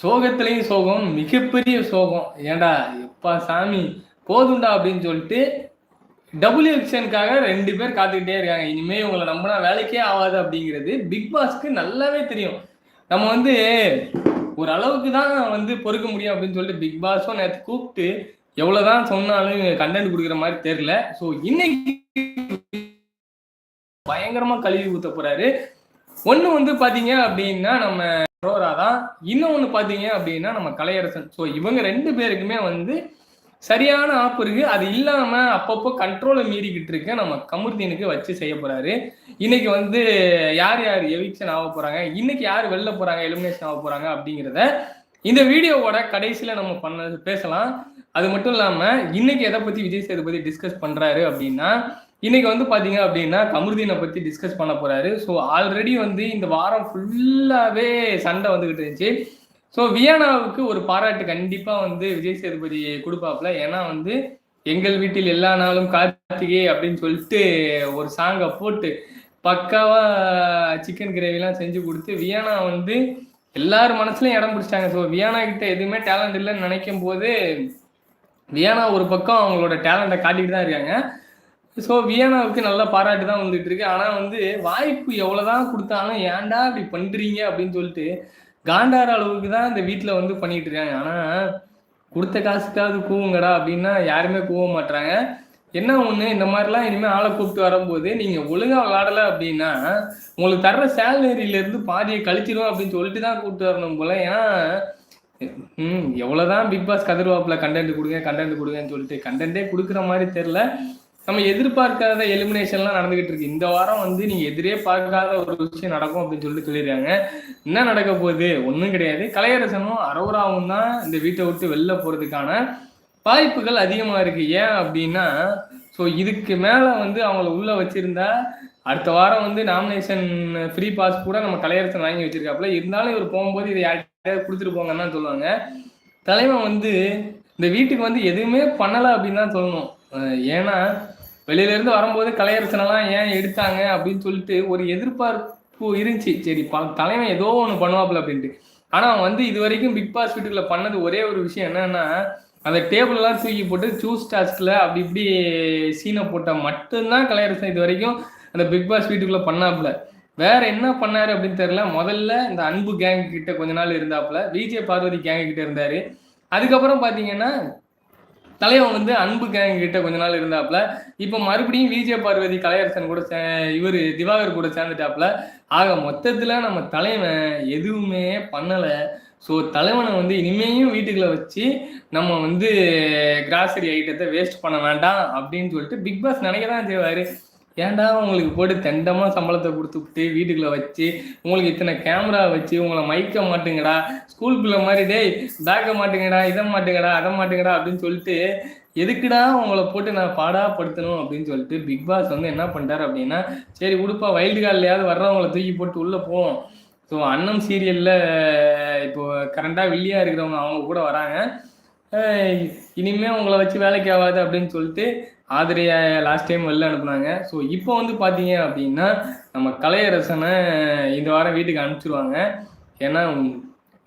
சோகத்திலையும் சோகம் மிகப்பெரிய சோகம். ஏன்டா எப்பா சாமி போதும்டா அப்படின்னு சொல்லிட்டு டபுள்யூ எக்ஷனுக்காக ரெண்டு பேர் காத்துக்கிட்டே இருக்காங்க. இனிமே இவங்களை நம்பினா வேலைக்கே ஆகாது அப்படிங்கிறது பிக் பாஸ்க்கு நல்லாவே தெரியும். நம்ம வந்து ஒரு அளவுக்கு தான் வந்து பொறுக்க முடியும் அப்படின்னு சொல்லிட்டு பிக் பாஸும் நேற்று கூப்பிட்டு எவ்வளவுதான் சொன்னாலும் கண்டென்ட் கொடுக்குற மாதிரி தெரியல. ஸோ இன்னைக்கு பயங்கரமா கழுவி ஊத்த போறாரு. ஒண்ணு வந்து பாத்தீங்க அப்படின்னா நம்ம ரோரா தான். இன்னொன்னு பாத்தீங்க அப்படின்னா நம்ம கலையரசன். ஸோ இவங்க ரெண்டு பேருக்குமே வந்து சரியான ஆப் இருக்கு. அது இல்லாம அப்பப்போ கண்ட்ரோலை மீறிக்கிட்டு இருக்க நம்ம கமுர்தீனுக்கு வச்சு செய்ய போறாரு. இன்னைக்கு வந்து யார் யார் எவிக்ஷன் ஆக போறாங்க? இன்னைக்கு யார் வெளில போறாங்க? எலிமினேஷன் ஆக போறாங்க அப்படிங்கிறத இந்த வீடியோவோட கடைசியில நம்ம பண்ண பேசலாம். அது மட்டும் இல்லாம இன்னைக்கு எதை பத்தி விஜய் சேதுபதி டிஸ்கஸ் பண்றாரு அப்படின்னா இன்னைக்கு வந்து பாத்தீங்க அப்படின்னா கமருதீனை பத்தி டிஸ்கஸ் பண்ண போறாரு. ஸோ ஆல்ரெடி வந்து இந்த வாரம் ஃபுல்லாவே சண்டை வந்துகிட்டு இருந்துச்சு. ஸோ வியானாவுக்கு ஒரு பாராட்டு கண்டிப்பா வந்து விஜய் சேதுபதி கொடுப்பாப்ல ஏன்னா வந்து எங்கள் வீட்டில் எல்லா நாளும் கார்த்திகை அப்படின்னு சொல்லிட்டு ஒரு சாங்கை போட்டு பக்காவா சிக்கன் கிரேவிலாம் செஞ்சு கொடுத்து வியானா வந்து எல்லார் மனசுலயும் இடம் பிடிச்சிட்டாங்க. ஸோ வியானா கிட்ட எதுவுமே டேலண்ட் இல்லைன்னு நினைக்கும் போது வியானா ஒரு பக்கம் அவங்களோட டேலண்ட்டை காட்டிட்டு தான் இருக்காங்க. ஸோ வியனாவுக்கு நல்லா பாராட்டு தான் வந்துட்டு இருக்கு. ஆனால் வந்து வாய்ப்பு எவ்வளோதான் கொடுத்தாலும் ஏன்டா இப்படி பண்ணுறீங்க அப்படின்னு சொல்லிட்டு காண்டார அளவுக்கு தான் இந்த வீட்டில் வந்து பண்ணிட்டு இருக்காங்க. ஆனால் கொடுத்த காசுக்காவது கூவுங்கடா அப்படின்னா யாருமே கூவ மாட்டாங்க என்ன ஒன்று இந்த மாதிரிலாம் இனிமேல் ஆளை கூப்பிட்டு வரும்போது நீங்கள் ஒழுங்காக விளாடலை அப்படின்னா உங்களுக்கு தர்ற சேலரியிலேருந்து பாதியை கழிச்சிடும் அப்படின்னு சொல்லிட்டு தான் கூப்பிட்டு வரணும் போல. ஏன்னா ம் எவ்வளோதான் பிக் பாஸ் கதிர்வாப்பில் கண்டென்ட் கொடுங்க கண்டென்ட் கொடுங்கன்னு சொல்லிட்டு கண்டென்ட்டே கொடுக்குற மாதிரி தெரில நம்ம எதிர்பார்க்காத எலிமினேஷன்லாம் நடந்துகிட்டு இருக்கு. இந்த வாரம் வந்து நீங்க எதிரே பார்க்காத ஒரு விஷயம் நடக்கும் அப்படின்னு சொல்லிட்டு சொல்லிடுறாங்க என்ன நடக்க போகுது? ஒன்றும் கிடையாது. கலையரசனும் அரோராவும் தான் இந்த வீட்டை விட்டு வெளில போறதுக்கான வாய்ப்புகள் அதிகமா இருக்கு. ஏன் அப்படின்னா ஸோ இதுக்கு மேல வந்து அவங்கள உள்ள வச்சிருந்தா அடுத்த வாரம் வந்து நாமினேஷன் ஃப்ரீ பாஸ் கூட நம்ம கலையரசன் வாங்கி வச்சிருக்காப்புல. இருந்தாலும் இவர் போகும்போது இதை யார்கிட்ட கொடுத்துட்டு போங்கன்னு தான் சொல்லுவாங்க. தலைவன் வந்து இந்த வீட்டுக்கு வந்து எதுவுமே பண்ணலை அப்படின்னு தான் சொல்லணும். ஏன்னா வெளியிலேருந்து வரும்போது கலையரசனெல்லாம் ஏன் எடுத்தாங்க அப்படின்னு சொல்லிட்டு ஒரு எதிர்பார்ப்பு இருந்துச்சு. சரி ப தலைவன் ஏதோ ஒன்று பண்ணுவாப்புல அப்படின்ட்டு. ஆனால் அவன் வந்து இது வரைக்கும் பிக் பாஸ் வீட்டுக்குள்ள பண்ணது ஒரே ஒரு விஷயம் என்னன்னா அந்த டேபிள் எல்லாம் தூக்கி போட்டு சூஸ் டாஸ்கில் அப்படி இப்படி சீனை போட்டால் மட்டும்தான் கலையரசன் இது வரைக்கும் அந்த பிக் பாஸ் வீட்டுக்குள்ள பண்ணாப்புல. வேற என்ன பண்ணாரு அப்படின்னு தெரியல. முதல்ல இந்த அன்பு கேங் கிட்ட கொஞ்ச நாள் இருந்தாப்புல. விஜய் பார்வதி கேங் கிட்ட இருந்தாரு. அதுக்கப்புறம் பார்த்தீங்கன்னா தலைவன் வந்து அன்பு கேங் கிட்ட கொஞ்ச நாள் இருந்தாப்புல. இப்போ மறுபடியும் விஜய பார்வதி கலையரசன் கூட இவர் திவாகர் கூட சேர்ந்துட்டாப்புல. ஆக மொத்தத்துல நம்ம தலைவன் எதுவுமே பண்ணல. ஸோ தலைவனை வந்து இனிமேயும் வீட்டுக்குள்ள வச்சு நம்ம வந்து கிராசரி ஐட்டத்தை வேஸ்ட் பண்ண வேண்டாம் அப்படின்னு சொல்லிட்டு பிக் பாஸ் நினைக்க தான் செய்வாரு. ஏன்டா உங்களுக்கு போட்டு தெண்டமா சம்பளத்தை கொடுத்துட்டு வீட்டுக்குள்ள வச்சு உங்களுக்கு இத்தனை கேமரா வச்சு உங்களை மயக்க மாட்டுங்கடா ஸ்கூல் பிள்ளை மாதிரி டேய் பேக்க மாட்டுங்கடா இதை மாட்டுங்கடா அதை மாட்டுங்கடா அப்படின்னு சொல்லிட்டு எதுக்குடா உங்களை போட்டு நான் பாடாப்படுத்தணும்? அப்படின்னு சொல்லிட்டு பிக் பாஸ் வந்து என்ன பண்ணிட்டார் அப்படின்னா சரி உடுப்பா வைல்டு கார்ட்லயாவது வர்றவங்களை தூக்கி போட்டு உள்ளே போவோம் ஸோ அன்னம் சீரியல்ல இப்போ கரண்டா வில்லியாக இருக்கிறவங்க அவங்க கூட வராங்க. இனிமேல் இனிமே உங்களை வச்சு வேலைக்கு ஆகாது அப்படின்னு சொல்லிட்டு ஆதிரைய லாஸ்ட் டைம் வெளில அனுப்புனாங்க. ஸோ இப்போ வந்து பார்த்தீங்க அப்படின்னா நம்ம கலையரசனை இந்த வாரம் வீட்டுக்கு அனுப்பிச்சிருவாங்க. ஏன்னா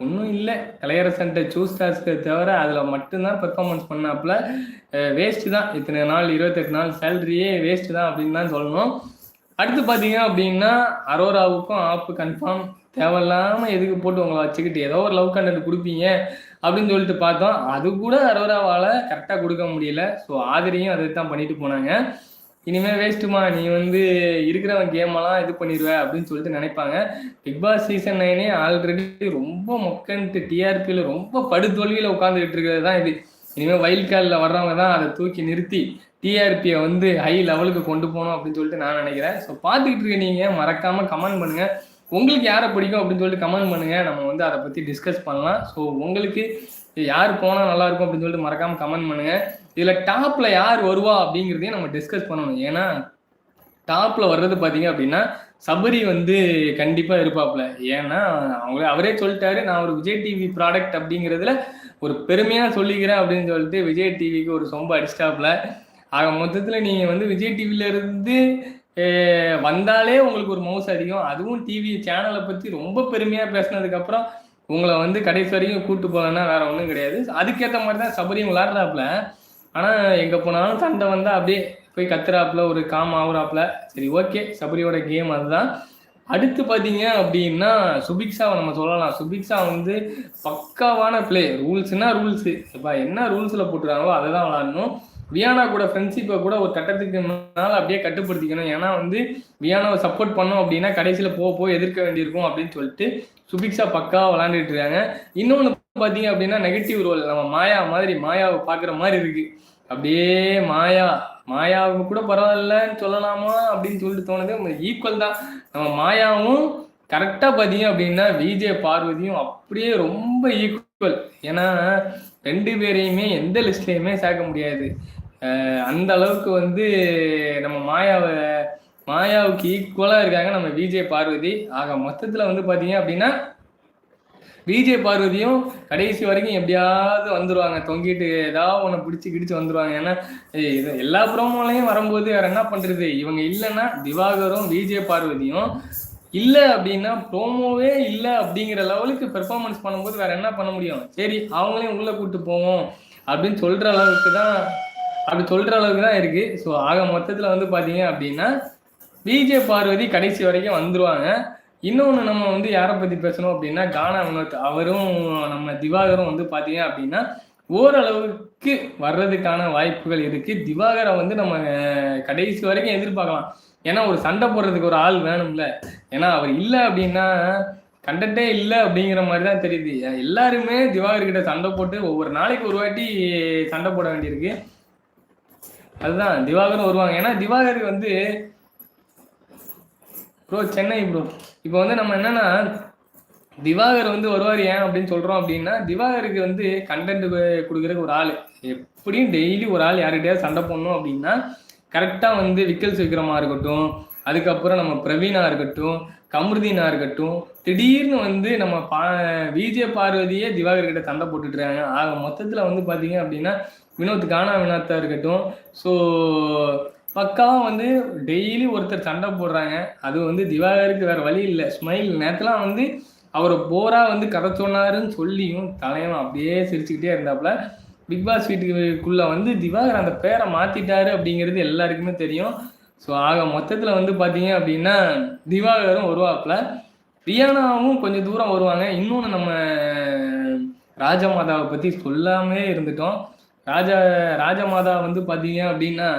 ஒன்றும் இல்லை. கலையரசன்ட்ட சூஸ் டாஸ்க்கு தவிர அதில் மட்டும்தான் பெர்ஃபார்மன்ஸ் பண்ணாப்புல வேஸ்ட்டு தான். இத்தனை நாள் இருபத்தெட்டு நாள் சேலரியே வேஸ்ட்டு தான் அப்படின்னு தான் சொல்லணும். அடுத்து பார்த்தீங்க அப்படின்னா அரோராவுக்கும் ஆப்பு கன்ஃபார்ம் தேவையில்லாமல் எதுக்கு போட்டு உங்களை வச்சுக்கிட்டு ஏதோ ஒரு லவ் கண்டென்ட் கொடுப்பீங்க. அப்படின்னு சொல்லிட்டு பார்த்தோம். அது கூட அரோராவால் கரெக்டாக கொடுக்க முடியல. ஸோ ஆதிரியும் அதை தான் பண்ணிட்டு போனாங்க. இனிமேல் வேஸ்ட்டுமா நீ வந்து இருக்கிறவன் கேமெல்லாம் இது பண்ணிடுவ அப்படின்னு சொல்லிட்டு நினைப்பாங்க. பிக் பாஸ் சீசன் நைனே ஆல்ரெடி ரொம்ப மொக்கன்ட்டு டிஆர்பியில் ரொம்ப படுதோல்வியில் உட்காந்துக்கிட்டு இருக்கிறது தான் இது. இனிமேல் வைல்ட் கார்டில் வர்றவங்க தான் அதை தூக்கி நிறுத்தி டிஆர்பியை வந்து ஹை லெவலுக்கு கொண்டு போகணும் அப்படின்னு சொல்லிட்டு நான் நினைக்கிறேன். ஸோ பார்த்துக்கிட்டு இருக்க நீங்கள் மறக்காமல் கமெண்ட் பண்ணுங்கள் உங்களுக்கு யாரை பிடிக்கும் அப்படின்னு சொல்லிட்டு கமெண்ட் பண்ணுங்க. நம்ம வந்து அதை பற்றி டிஸ்கஸ் பண்ணலாம். ஸோ உங்களுக்கு யார் போனால் நல்லா இருக்கும் அப்படின்னு சொல்லிட்டு மறக்காம கமெண்ட் பண்ணுங்க. இதில் டாப்ல யார் வருவா அப்படிங்கிறதையும் நம்ம டிஸ்கஸ் பண்ணணும். ஏன்னா டாப்ல வர்றது பார்த்தீங்க அப்படின்னா சபரி வந்து கண்டிப்பாக இருப்பாப்ல ஏன்னா அவங்களே அவரே சொல்லிட்டாரு நான் ஒரு விஜய் டிவி ப்ராடக்ட் அப்படிங்கிறதுல ஒரு பெருமையாக சொல்லிக்கிறேன் அப்படின்னு சொல்லிட்டு விஜய் டிவிக்கு ஒரு சொம்ப அடிச்சிட்டாப்ல ஆக மொத்தத்தில் நீங்கள் வந்து விஜய் டிவில இருந்து வந்தாலே உங்களுக்கு ஒரு மவுஸ் அதிகம் அதுவும் டிவி சேனலை பற்றி ரொம்ப பெருமையாக பேசினதுக்கப்புறம் உங்களை வந்து கடைசி வரைக்கும் கூட்டு போகலன்னா வேற ஒன்றும் கிடையாது. அதுக்கேற்ற மாதிரி தான் சபரியும் விளாட்றாப்புல ஆனால் எங்கே போனாலும் சண்டை வந்தால் அப்படியே போய் கத்துறாப்புல ஒரு காம் ஆகுறாப்புல. சரி ஓகே சபரியோட கேம் அதுதான். அடுத்து பார்த்தீங்க அப்படின்னா சுபிக்ஷாவை நம்ம சொல்லலாம். சுபிக்ஷா வந்து பக்காவான பிளே ரூல்ஸ்னா ரூல்ஸு இப்போ என்ன ரூல்ஸில் போட்டுறாங்களோ அதை தான் விளாடணும் வியானா கூட ஃப்ரெண்ட்ஷிப்பை கூட ஒரு கட்டத்துக்கு மேலே அப்படியே கட்டுப்படுத்திக்கணும். ஏன்னா வந்து வியானாவை சப்போர்ட் பண்ணோம் அப்படின்னா கடைசியில் போக போய் எதிர்க்க வேண்டியிருக்கும் அப்படின்னு சொல்லிட்டு சுபிக்ஷா பக்காவாக விளாண்டுட்டு இருக்காங்க. இன்னொன்று பார்த்தீங்க அப்படின்னா நெகட்டிவ் ரோல் நம்ம மாயா மாதிரி மாயாவை பார்க்குற மாதிரி இருக்கு. அப்படியே மாயா மாயாவுக்கு கூட பரவாயில்லன்னு சொல்லலாமா அப்படின்னு சொல்லிட்டு தோணுது. ஈக்குவல் தான். நம்ம மாயாவும் கரெக்டாக பார்த்தீங்க அப்படின்னா விஜய் பார்வதியும் அப்படியே ரொம்ப ஈக்குவல் ஏன்னா ரெண்டு பேரையுமே எந்த லிஸ்ட்லேயுமே சேர்க்க முடியாது. அந்த அளவுக்கு வந்து நம்ம மாயாவை மாயாவுக்கு ஈக்குவலாக இருக்காங்க நம்ம விஜய் பார்வதி. ஆக மொத்தத்தில் வந்து பார்த்தீங்க அப்படின்னா விஜய் பார்வதியும் கடைசி வரைக்கும் எப்படியாவது வந்துடுவாங்க தொங்கிட்டு ஏதாவது ஒன்று பிடிச்சி கிடிச்சு வந்துடுவாங்க ஏன்னா இது எல்லா ப்ரோமோலையும் வரும்போது வேற என்ன பண்ணுறது இவங்க இல்லைன்னா திவாகரும் விஜய் பார்வதியும் இல்லை அப்படின்னா ப்ரோமோவே இல்லை அப்படிங்கிற லெவலுக்கு பெர்ஃபார்மன்ஸ் பண்ணும்போது வேற என்ன பண்ண முடியும்? சரி அவங்களையும் உள்ளே கூப்பிட்டு போவோம் அப்படின்னு சொல்கிற அளவுக்கு தான் அப்படி சொல்ற அளவுக்கு தான் இருக்கு. ஸோ ஆக மொத்தத்தில் வந்து பார்த்தீங்க அப்படின்னா விஜே பார்வதி கடைசி வரைக்கும் வந்துருவாங்க. இன்னொன்று நம்ம வந்து யாரை பற்றி பேசணும் அப்படின்னா கானா வினோத் அவரும் நம்ம திவாகரும் வந்து பார்த்தீங்க அப்படின்னா ஓரளவுக்கு வர்றதுக்கான வாய்ப்புகள் இருக்கு. திவாகரை வந்து நம்ம கடைசி வரைக்கும் எதிர்பார்க்கலாம். ஏன்னா ஒரு சண்டை போடுறதுக்கு ஒரு ஆள் வேணும்ல. ஏன்னா அவர் இல்லை அப்படின்னா கண்டென்ட்டே இல்லை அப்படிங்கிற மாதிரி தான் தெரியுது. எல்லாருமே திவாகர் கிட்ட சண்டை போட்டு ஒவ்வொரு நாளைக்கு ஒரு வாட்டி சண்டை போட வேண்டியிருக்கு. அதுதான் திவாகரும் வருவாங்க. ஏன்னா திவாகருக்கு வந்து ப்ரோ சென்னை ப்ரோ இப்போ வந்து நம்ம என்னன்னா திவாகர் வந்து வருவார் ஏன் அப்படின்னு சொல்கிறோம் அப்படின்னா திவாகருக்கு வந்து கண்டென்ட் கொடுக்குறதுக்கு ஒரு ஆள். எப்படியும் டெய்லி ஒரு ஆள் யார்கிட்டயாவது சண்டை போடணும் அப்படின்னா கரெக்டாக வந்து விக்கல்ஸ் விக்ரமாக இருக்கட்டும் அதுக்கப்புறம் நம்ம பிரவீனா இருக்கட்டும் கமருதீனா இருக்கட்டும் திடீர்னு வந்து நம்ம பா விஜய பார்வதியே திவாகர் கிட்ட சண்டை போட்டுட்ருக்காங்க ஆக மொத்தத்தில் வந்து பார்த்தீங்க அப்படின்னா வினோத் கானா வினோத்தா இருக்கட்டும். ஸோ பக்காவாக வந்து டெய்லி ஒருத்தர் சண்டை போடுறாங்க. அது வந்து திவாகருக்கு வேறு வழி இல்லை. ஸ்மைல் நேரத்துலாம் வந்து அவரை போரா வந்து கதை சொன்னாருன்னு சொல்லியும் தலைவன் அப்படியே சிரிச்சுக்கிட்டே இருந்தாப்புல. பிக் பாஸ் வீட்டுக்குள்ளே வந்து திவாகர் அந்த பேரை மாற்றிட்டாரு அப்படிங்கிறது எல்லாருக்குமே தெரியும். ஸோ ஆக மொத்தத்தில் வந்து பார்த்தீங்க அப்படின்னா திவாகரும் வருவாப்புல. ரியானாவும் கொஞ்சம் தூரம் வருவாங்க. இன்னொன்று நம்ம ராஜமாதாவை பற்றி சொல்லாமே இருந்துட்டோம். ராஜா ராஜமாதா வந்து பார்த்தீங்க அப்படின்னா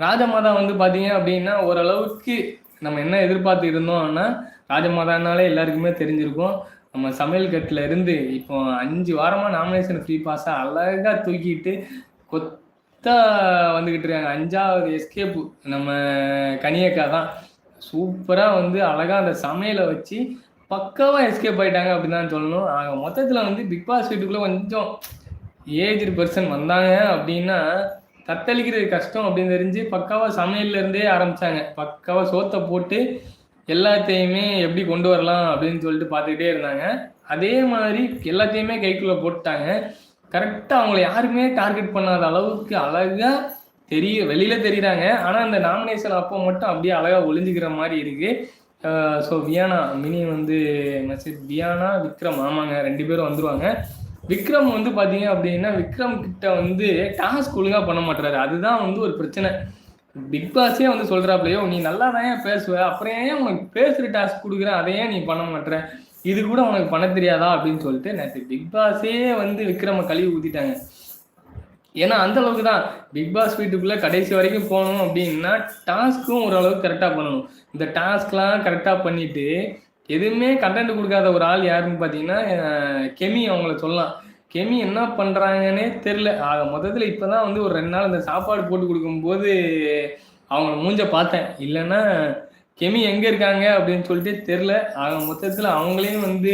ராஜமாதா வந்து பார்த்தீங்க அப்படின்னா ஓரளவுக்கு நம்ம என்ன எதிர்பார்த்து இருந்தோம்னா ராஜமாதானாலே எல்லாருக்குமே தெரிஞ்சிருக்கும். நம்ம சமையல் கட்டில் இருந்து இப்போ அஞ்சு வாரமாக நாமினேஷன் ஃப்ரீ பாஸை அழகாக தூக்கிட்டு கொத் கொத்தா வந்துக்கிட்டு இருக்காங்க. அஞ்சாவது எஸ்கேப்பு நம்ம கனியக்கா தான். சூப்பராக வந்து அழகாக அந்த சமையலை வச்சு பக்காவாக எஸ்கேப் ஆகிட்டாங்க அப்படின்னு தான் சொல்லணும். ஆக மொத்தத்தில் வந்து பிக் பாஸ் வீட்டுக்குள்ளே கொஞ்சம் ஏஜ்டு பர்சன் வந்தாங்க அப்படின்னா தத்தளிக்கிறது கஷ்டம் அப்படின்னு தெரிஞ்சு பக்காவாக சமையல்லேருந்தே ஆரம்பித்தாங்க பக்காவாக சோத்தை போட்டு எல்லாத்தையுமே எப்படி கொண்டு வரலாம் அப்படின்னு சொல்லிட்டு பார்த்துக்கிட்டே இருந்தாங்க. அதே மாதிரி எல்லாத்தையுமே கைக்குள்ளே போட்டாங்க கரெக்டாக அவங்கள யாருமே டார்கெட் பண்ணாத அளவுக்கு அழகாக தெரிய வெளியில் தெரியுறாங்க. ஆனால் அந்த நாமினேஷன் அப்போ மட்டும் அப்படியே அழகாக ஒளிஞ்சிக்கிற மாதிரி இருக்குது ஸோ வியானா மினி வந்து மெசேஜ் வியானா விக்ரம் ஆமாங்க ரெண்டு பேரும் வந்துடுவாங்க விக்ரம் வந்து பார்த்தீங்க அப்படின்னா விக்ரம் கிட்ட வந்து டாஸ்க் ஒழுங்காக பண்ண மாட்டுறாரு அதுதான் வந்து ஒரு பிரச்சனை. பிக் பாஸே வந்து சொல்கிறாப்லையோ நீ நல்லா தான் பேசுவ. அப்புறம் ஏன் உனக்கு பேசுகிற டாஸ்க் கொடுக்குற? அதையே நீ பண்ண மாட்டேற இது கூட உனக்கு பண்ண தெரியாதா அப்படின்னு சொல்லிட்டு நேற்று பிக் பாஸே வந்து விக்ரம கழுவி ஊத்திட்டாங்க. ஏன்னா அந்த அளவுக்கு தான். பிக் பாஸ் வீட்டுக்குள்ளே கடைசி வரைக்கும் போகணும் அப்படின்னா டாஸ்க்கும் ஓரளவுக்கு கரெக்டாக பண்ணணும். இந்த டாஸ்க்லாம் கரெக்டாக பண்ணிட்டு எதுவுமே கண்டென்ட் கொடுக்காத ஒரு ஆள் யாருன்னு பார்த்தீங்கன்னா கெமி அவங்கள சொல்லலாம். கெமி என்ன பண்ணுறாங்கன்னே தெரில ஆக மொத்தத்தில் இப்போ தான் வந்து ஒரு ரெண்டு நாள் இந்த சாப்பாடு போட்டு கொடுக்கும்போது அவங்கள மூஞ்ச பார்த்தேன். இல்லைன்னா கெமி எங்கே இருக்காங்க அப்படின்னு சொல்லிட்டு தெரில ஆக மொத்தத்தில் அவங்களையும் வந்து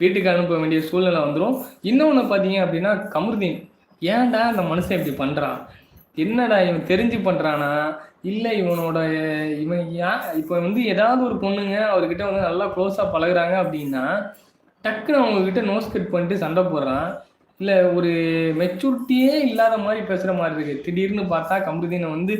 வீட்டுக்கு அனுப்ப வேண்டிய சூழ்நிலை வந்துடும் இன்னொன்று பார்த்தீங்க அப்படின்னா கமருதீன் ஏன்டா அந்த மனுஷன் இப்படி பண்ணுறான் என்னடா இவன் தெரிஞ்சு பண்ணுறானா இல்லை இவனோட இவன் யா இப்போ வந்து ஏதாவது ஒரு பொண்ணுங்க அவர்கிட்ட வந்து நல்லா க்ளோஸாக பழகுறாங்க அப்படின்னா டக்குன்னு அவங்கக்கிட்ட நோஸ் கட் பண்ணிட்டு சண்டை போடுறான். இல்லை ஒரு மெச்சூரிட்டியே இல்லாத மாதிரி பேசுகிற மாதிரி இருக்குது திடீர்னு பார்த்தா கமருதீனை வந்து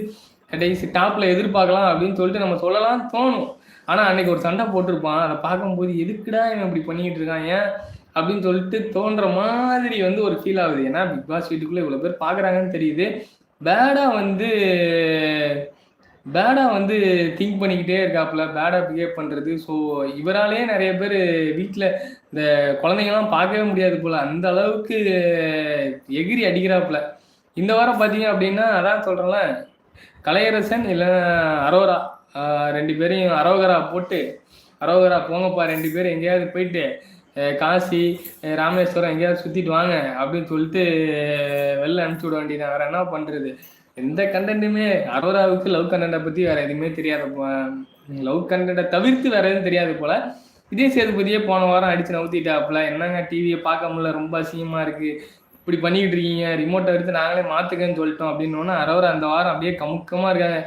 கடைசி டாப்ல எதிர்பார்க்கலாம் அப்படின்னு சொல்லிட்டு நம்ம சொல்லலாம் தோணும். ஆனா அன்னைக்கு ஒரு சண்டை போட்டிருப்பான். அதை பார்க்கும்போது எதுக்குடா இவன் இப்படி பண்ணிக்கிட்டு இருக்கான் ஏன்? அப்படின்னு சொல்லிட்டு தோன்ற மாதிரி வந்து ஒரு ஃபீல் ஆகுது. ஏன்னா பிக் பாஸ் வீட்டுக்குள்ள இவ்வளவு பேர் பாக்குறாங்கன்னு தெரியுது. பேடா வந்து பேடா வந்து திங்க் பண்ணிக்கிட்டே இருக்காப்புல. பேடா பிஹேவ் பண்றது. ஸோ இவராலே நிறைய பேர் வீட்டில் இந்த குழந்தைங்கலாம் பார்க்கவே முடியாது போல. அந்த அளவுக்கு எகிரி அடிக்கிறாப்புல. இந்த வாரம் பார்த்தீங்க அப்படின்னா அதான் சொல்றேன்ல கலையரசன் இல்லை அரோரா ரெண்டு பேரையும் அரோகரா போட்டு அரோகரா போங்கப்பா ரெண்டு பேரும் எங்கேயாவது போயிட்டு காசி ராமேஸ்வரம் எங்கேயாவது சுற்றிட்டு வாங்க அப்படின்னு சொல்லிட்டு வெளில அனுப்பிச்சு விட வேண்டியது வேற என்ன பண்ணுறது எந்த கண்டென்ட்டுமே அரோராவுக்கு லவ் கண்டென்ட்டை பற்றி வேற எதுவுமே தெரியாத. லவ் கண்டென்ட்டை தவிர்த்து வேற எதுவும் தெரியாது போல. விஜய் சேதுபதியே போன வாரம் அடிச்சு நவுத்திட்டாப்புல. என்னங்க டிவியை பார்க்க முடியல? ரொம்ப அசிங்கமாக இருக்குது இப்படி பண்ணிக்கிட்டு இருக்கீங்க ரிமோட்டை எடுத்து நாங்களே மாற்றுக்கன்னு சொல்லிட்டோம் அப்படின்னோன்னா அரோரா அந்த வாரம் அப்படியே கமுக்கமாக இருக்காங்க.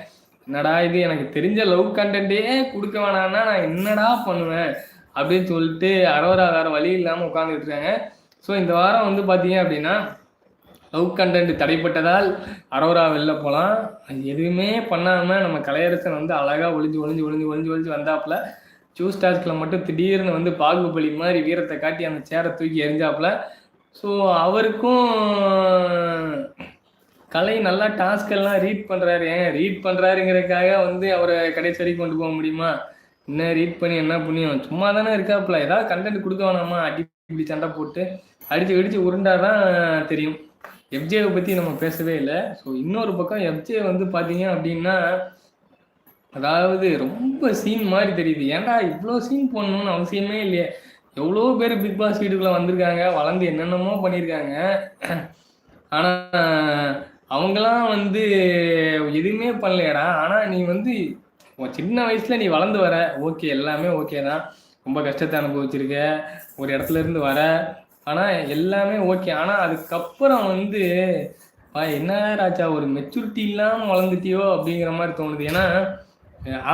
என்னடா இது எனக்கு தெரிஞ்ச லவ் கண்டென்ட்டே கொடுக்க வேணான்னா நான் என்னடா பண்ணுவேன் அப்படின்னு சொல்லிட்டு அரோரா வேறு வழி இல்லாமல் உட்காந்துட்டு இருக்காங்க. ஸோ இந்த வாரம் வந்து பார்த்தீங்க அப்படின்னா லவ் கண்டென்ட் தடைப்பட்டதால் அரோரா வெளில போகலாம் அது எதுவுமே பண்ணாமல் நம்ம கலையரசன் வந்து அழகாக ஒளிஞ்சு ஒளிஞ்சு ஒளிஞ்சு ஒளிஞ்சு ஒளிஞ்சு வந்தாப்புல ஜூஸ் டாஸ்கில் மட்டும் திடீர்னு வந்து பாகுபலி மாதிரி வீரத்தை காட்டி அந்த சேரை தூக்கி எரிஞ்சாப்புல ஸோ அவருக்கும் கலை நல்லா டாஸ்க் எல்லாம் ரீட் பண்ணுறாரு ஏன் ரீட் பண்ணுறாருங்கிறதுக்காக வந்து அவரை கடைசி வரைக்கும் கொண்டு போக முடியுமா? என்ன ரீட் பண்ணி என்ன புண்ணியம்? சும்மா தானே இருக்காப்புல. ஏதாவது கண்டென்ட் கொடுக்க வேணாமா அடி இப்படி சண்டை போட்டு அடித்து அடித்து உருண்டா உருண்டாதான் தெரியும். எஃப்ஜேவை பற்றி நம்ம பேசவே இல்லை. ஸோ இன்னொரு பக்கம் எஃப்ஜே வந்து பார்த்தீங்க அப்படின்னா அதாவது ரொம்ப சீன் மாதிரி தெரியுது. ஏன்டா இவ்வளோ சீன் போடணும்னு அவசியமே இல்லையே. எவ்வளோ பேர் பிக் பாஸ் வீட்டுக்குள்ள வந்திருக்காங்க வளர்ந்து என்னென்னமோ பண்ணியிருக்காங்க ஆனால் அவங்களாம் வந்து எதுவுமே பண்ணலையடா. ஆனால் நீ வந்து உன் சின்ன வயசுல நீ வளர்ந்து வர ஓகே எல்லாமே ஓகே தான். ரொம்ப கஷ்டத்தை அனுபவிச்சிருக்க ஒரு இடத்துல இருந்து வர. ஆனால் எல்லாமே ஓகே. ஆனால் அதுக்கப்புறம் வந்து என்ன ராஜா ஒரு மெச்சூரிட்டி இல்லாமல் வளர்ந்துட்டியோ அப்படிங்கிற மாதிரி தோணுது. ஏன்னா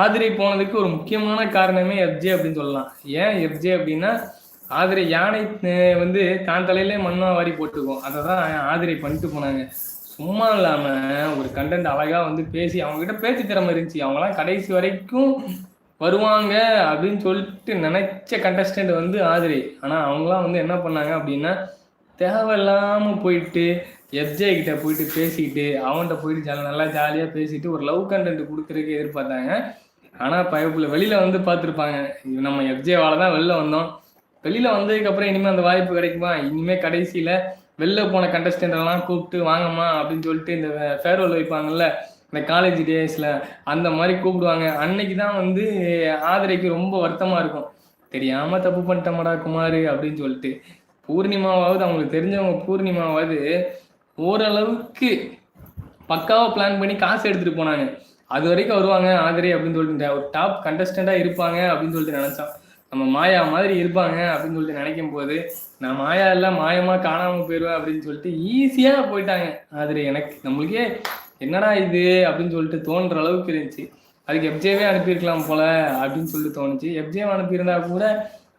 ஆதிரை போனதுக்கு ஒரு முக்கியமான காரணமே எஃப்ஜே அப்படின்னு சொல்லலாம். ஏன் எஃப்ஜே அப்படின்னா ஆதிரை யானை வந்து தான் தலையிலே மண்ணா வாரி போட்டுக்கும். அதை தான் ஆதிரை பண்ணிட்டு போனாங்க. சும்மா இல்லாம ஒரு கண்டென்ட் அழகா வந்து பேசி அவங்க கிட்ட பேச்சு திறமை இருந்துச்சு. அவங்கலாம் கடைசி வரைக்கும் வருவாங்க அப்படின்னு சொல்லிட்டு நினைச்ச கண்டஸ்டன்ட் வந்து ஆதிரை. ஆனா அவங்களாம் வந்து என்ன பண்ணாங்க அப்படின்னா தேவையில்லாம போயிட்டு எஃப்ஜே கிட்ட போயிட்டு பேசிக்கிட்டு அவன்கிட்ட போயிட்டு நல்லா ஜாலியா பேசிட்டு ஒரு லவ் கண்டென்ட் கொடுக்கறதுக்கு எதிர்பார்த்தாங்க. ஆனா பயப்புல வெளியில வந்து பார்த்துருப்பாங்க. இது நம்ம எஃப்ஜேவால தான் வெளில வந்தோம். வெளியில வந்ததுக்கு அப்புறம் இனிமே அந்த வாய்ப்பு கிடைக்குமா? இனிமே கடைசியில வெளில போன கண்டஸ்டன்ட் எல்லாம் கூப்பிட்டு வாங்கம்மா அப்படின்னு சொல்லிட்டு இந்த ஃபேர்வெல் வைப்பாங்கல்ல இந்த காலேஜ் டேஸ்ல அந்த மாதிரி கூப்பிடுவாங்க. அன்னைக்கு தான் வந்து ஆதரைக்கு ரொம்ப வருத்தமா இருக்கும். தெரியாம தப்பு பண்ணிட்டமாடா குமார் அப்படின்னு சொல்லிட்டு. பூர்ணிமாவாவது அவங்களுக்கு தெரிஞ்சவங்க பூர்ணிமாவாவது ஓரளவுக்கு பக்காவாக பிளான் பண்ணி காசு எடுத்துகிட்டு போனாங்க. அது வரைக்கும் வருவாங்க ஆதிரை அப்படின்னு சொல்லிட்டு ஒரு டாப் கண்டஸ்டண்டா இருப்பாங்க அப்படின்னு சொல்லிட்டு நினச்சான் நம்ம மாயா மாதிரி இருப்பாங்க அப்படின்னு சொல்லிட்டு நினைக்கும் போது நான் மாயா எல்லாம் மாயமாக காணாமல் போயிடுவேன் அப்படின்னு சொல்லிட்டு ஈஸியாக போயிட்டாங்க. ஆதிரை எனக்கு நம்மளுக்கே என்னடா இது அப்படின்னு சொல்லிட்டு தோன்ற அளவுக்கு இருந்துச்சு. அதுக்கு எஃப்ஜேவே அனுப்பியிருக்கலாம் போல அப்படின்னு சொல்லிட்டு தோணுச்சு. எஃப்ஜே அனுப்பியிருந்தா கூட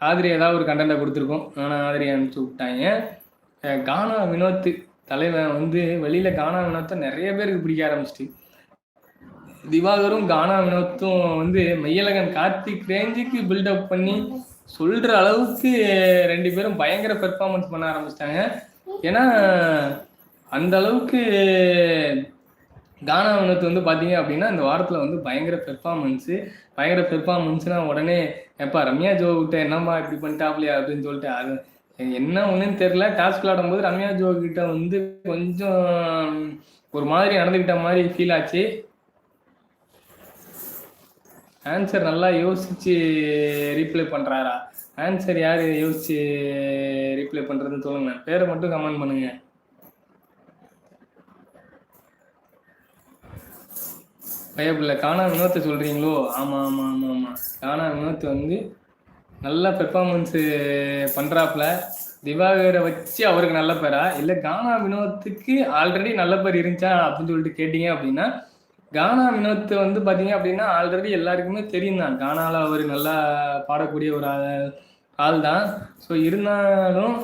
ஆதிரி ஏதாவது ஒரு கண்டென்ட்டை கொடுத்துருக்கோம். ஆனால் ஆதிரி அனுப்பிச்சு விட்டாங்க. கானா வினோத் தலைவன் வந்து வெளியில கானா வினோத்தை நிறைய பேருக்கு பிடிக்க ஆரம்பிச்சிட்டு. திவாகரும் கானா வினோத்தும் வந்து மையலகன் கார்த்திக் ரேஞ்சுக்கு பில்டப் பண்ணி சொல்ற அளவுக்கு ரெண்டு பேரும் பயங்கர பெர்ஃபார்மன்ஸ் பண்ண ஆரம்பிச்சிட்டாங்க. ஏன்னா அந்த அளவுக்கு கானா வினோத் வந்து பார்த்தீங்க அப்படின்னா இந்த வாரத்தில் வந்து பயங்கர பெர்ஃபார்மன்ஸு பயங்கர பெர்ஃபார்மன்ஸ்னால் உடனே எப்பா ரம்யா ஜோ கிட்ட என்னம்மா இப்படி பண்ணிட்டாப்லையா? அப்படின்னு சொல்லிட்டு அது என்ன ஒன்றுன்னு தெரில டாஸ்க் விளாடும்போது ரம்யா ஜோ கிட்ட வந்து கொஞ்சம் ஒரு மாதிரி நடந்துக்கிட்ட மாதிரி ஃபீல் ஆச்சு. ஆன்சர் நல்லா யோசிச்சு ரீப்ளை பண்றாரா? ஆன்சர் யார் யோசிச்சு ரீப்ளை பண்றதுன்னு சொல்லுங்க. பேரை மட்டும் கமெண்ட் பண்ணுங்க. பயப்பில்லை காணா வினோத்தை சொல்றீங்களோ? ஆமா ஆமா ஆமா ஆமா. காணா வினோத்து வந்து நல்ல பெர்ஃபார்மன்ஸு பண்ணுறாப்புல திவாகரை வச்சு அவருக்கு நல்ல பேரா? இல்லை கானா வினோத்துக்கு ஆல்ரெடி நல்ல பேர் இருந்துச்சா அப்படின்னு சொல்லிட்டு கேட்டீங்க அப்படின்னா கானா வினோத் வந்து பார்த்தீங்க அப்படின்னா ஆல்ரெடி எல்லாருக்குமே தெரியும் தான். கானாவில் அவர் நல்லா பாடக்கூடிய ஒரு ஆள் ஆள் தான். ஸோ இருந்தாலும்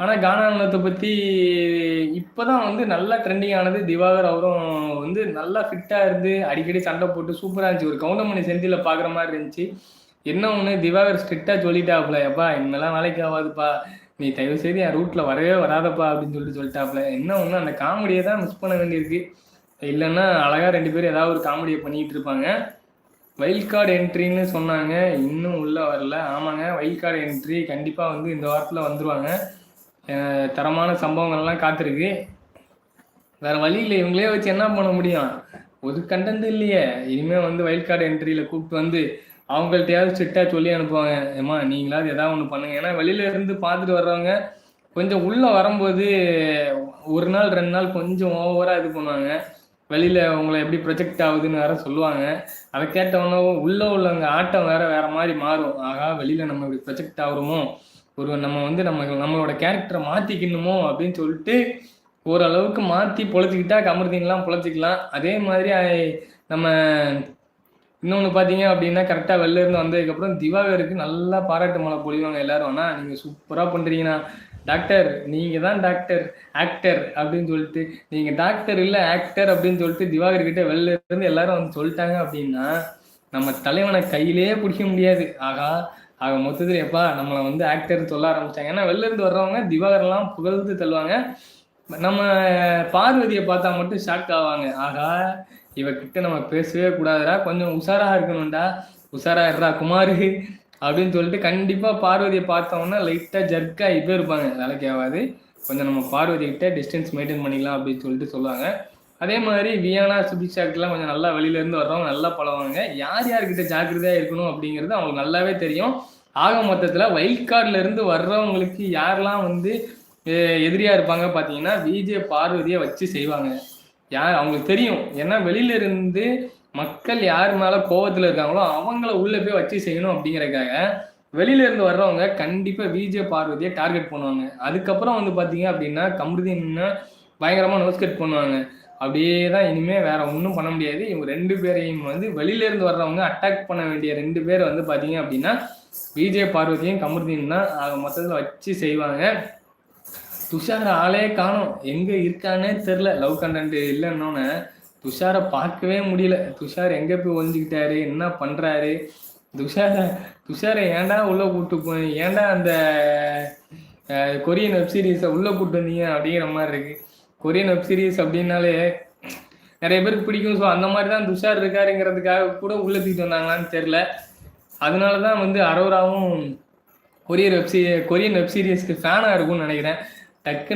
ஆனால் கானா வினோத்தை பற்றி இப்போ தான் வந்து நல்லா ட்ரெண்டிங் ஆனது திவாகர். அவரும் வந்து நல்லா ஃபிட்டாக இருந்து அடிக்கடி சண்டை போட்டு சூப்பராக இருந்துச்சு. ஒரு கவுண்டமணி செந்தில பார்க்குற மாதிரி இருந்துச்சு. என்ன ஒன்று திவாகர் ஸ்ட்ரிக்டாக சொல்லிட்டாப்புல. எப்பா இனிமேலாம் வேலைக்கு ஆகாதுப்பா நீ தயவு செய்து என் ரூட்டில் வரவே வராதப்பா அப்படின்னு சொல்லிட்டு சொல்லிட்டாப்புல. என்ன ஒன்று அந்த காமெடியை தான் மிஸ் பண்ண வேண்டியிருக்கு. இல்லைன்னா அழகாக ரெண்டு பேரும் ஏதாவது ஒரு காமெடியை பண்ணிகிட்டு இருப்பாங்க. வைல்ட் கார்டு என்ட்ரின்னு சொன்னாங்க. இன்னும் உள்ளே வரல. ஆமாங்க வைல்ட் கார்டு என்ட்ரி கண்டிப்பாக வந்து இந்த வாரத்தில் வந்துடுவாங்க தரமான சம்பவங்கள்லாம் காத்திருக்கு. வேறு வழி இல்லை. இவங்களே வச்சு என்ன பண்ண முடியும்? ஒரு கண்டென்ட் இல்லையே. இனிமேல் வந்து வைல்ட் கார்டு என்ட்ரியில் கூப்பிட்டு வந்து அவங்கள்ட்டயாவது ஸ்ட்ரிக்டாக சொல்லி அனுப்புவாங்க. ஏமா நீங்களாவது எதாவது ஒன்று பண்ணுங்க. ஏன்னா வெளியில இருந்து பார்த்துட்டு வர்றவங்க கொஞ்சம் உள்ளே வரும்போது ஒரு நாள் ரெண்டு நாள் கொஞ்சம் ஓவராக இது பண்ணுவாங்க. வெளியில் உங்களை எப்படி ப்ரொஜெக்ட் ஆகுதுன்னு வேற சொல்லுவாங்க. அதை கேட்டவொன்னே உள்ளே உள்ளவங்க ஆட்டம் வேற வேற மாதிரி மாறும். ஆகா வெளியில் நம்ம இப்படி ப்ரொஜெக்ட் ஆகுறோமோ? ஒரு நம்ம வந்து நம்ம நம்மளோட கேரக்டரை மாற்றிக்கணுமோ அப்படின்னு சொல்லிட்டு ஓரளவுக்கு மாற்றி பொழைச்சிக்கிட்டா கமருதீன்லாம் பொழைச்சிக்கலாம். அதே மாதிரி நம்ம இன்னொன்று பார்த்தீங்க அப்படின்னா கரெக்டாக வெளில இருந்து வந்ததுக்கப்புறம் திவாகருக்கு நல்லா பாராட்டு மழை பொழிவாங்க எல்லாரும். ஆனால் நீங்கள் சூப்பராக பண்ணுறீங்கண்ணா டாக்டர் நீங்கள் தான் டாக்டர் ஆக்டர் அப்படின்னு சொல்லிட்டு நீங்கள் டாக்டர் இல்லை ஆக்டர் அப்படின்னு சொல்லிட்டு திவாகர் கிட்டே வெளில இருந்து எல்லாரும் வந்து சொல்லிட்டாங்க அப்படின்னா நம்ம தலைவனை கையிலேயே பிடிக்க முடியாது. ஆகா ஆக மொத்தத்தில் எப்பா நம்மளை வந்து ஆக்டர் சொல்ல ஆரம்பித்தாங்க ஏன்னா வெளில இருந்து வர்றவங்க திவாகர்லாம் புகழ்ந்து தள்ளுவாங்க. நம்ம பார்வதியை பார்த்தா மட்டும் ஷாக் ஆவாங்க. ஆகா இவகிட்ட நம்ம பேசவே கூடாதுடா கொஞ்சம் உஷாராக இருக்கணும்டா. உஷாராக இருடா குமார். அப்படின்னு சொல்லிட்டு கண்டிப்பாக பார்வதியை பார்த்தோம்னா லைட்டாக ஜர்க்காக இப்போ இருப்பாங்க. வேலைக்கு ஆகாது. கொஞ்சம் நம்ம பார்வதிக்கிட்ட டிஸ்டன்ஸ் மெயின்டைன் பண்ணிக்கலாம் அப்படின்னு சொல்லிட்டு சொல்லுவாங்க. அதே மாதிரி வியானா சுபிஷாக்கெல்லாம் கொஞ்சம் நல்லா வெளியிலேருந்து வர்றவங்க நல்லா பழவாங்க யார் யார்கிட்ட ஜாக்கிரதையாக இருக்கணும் அப்படிங்கிறது அவங்களுக்கு நல்லாவே தெரியும். ஆக மொத்தத்தில் வைல்ட் கார்டுலேருந்து வர்றவங்களுக்கு யாரெல்லாம் வந்து எதிரியாக இருப்பாங்க பார்த்தீங்கன்னா விஜே பார்வதியை வச்சு செய்வாங்க. யார் அவங்களுக்கு தெரியும். ஏன்னா வெளியில இருந்து மக்கள் யார் மேல கோவத்துல இருக்காங்களோ அவங்கள உள்ள போய் வச்சு செய்யணும் அப்படிங்கறக்காக வெளியில இருந்து வர்றவங்க கண்டிப்பா விஜே பார்வதியை டார்கெட் பண்ணுவாங்க. அதுக்கப்புறம் வந்து பாத்தீங்க அப்படின்னா கமருதீன் பயங்கரமா நோஸ்கட் பண்ணுவாங்க. அப்படியே தான் இனிமே வேற ஒன்றும் பண்ண முடியாது. இவங்க ரெண்டு பேரையும் வந்து வெளியில இருந்து வர்றவங்க அட்டாக் பண்ண வேண்டிய ரெண்டு பேர் வந்து பாத்தீங்க அப்படின்னா விஜே பார்வதியும் கமருதீன் தான் மொத்தத்தில் மொத்தத்துல வச்சு செய்வாங்க. துஷார ஆளே காணோம். எங்க இருக்கானே தெரில. லவ் கண்டென்ட் இல்லைன்னொன்னு துஷாரை பார்க்கவே முடியல. துஷார் எங்க போய் ஒழிஞ்சுக்கிட்டாரு என்ன பண்றாரு? துஷார துஷாரை ஏன்டா உள்ள கூப்பிட்டு போய் ஏன்டா அந்த கொரியன் வெப்சீரிஸை உள்ள கூப்பிட்டு வந்தீங்க அப்படிங்கிற மாதிரி இருக்கு. கொரியன் வெப்சீரிஸ் அப்படின்னாலே நிறைய பேருக்கு பிடிக்கும். ஸோ அந்த மாதிரி தான் துஷார் இருக்காருங்கிறதுக்காக கூட உள்ள தூக்கிட்டு வந்தாங்களான்னு தெரில. அதனால தான் வந்து அரோராவும் கொரியர் வெப்சீ கொரியன் வெப்சீரியஸ்க்கு ஃபேனாக இருக்கும்னு நினைக்கிறேன். டக்குன்னு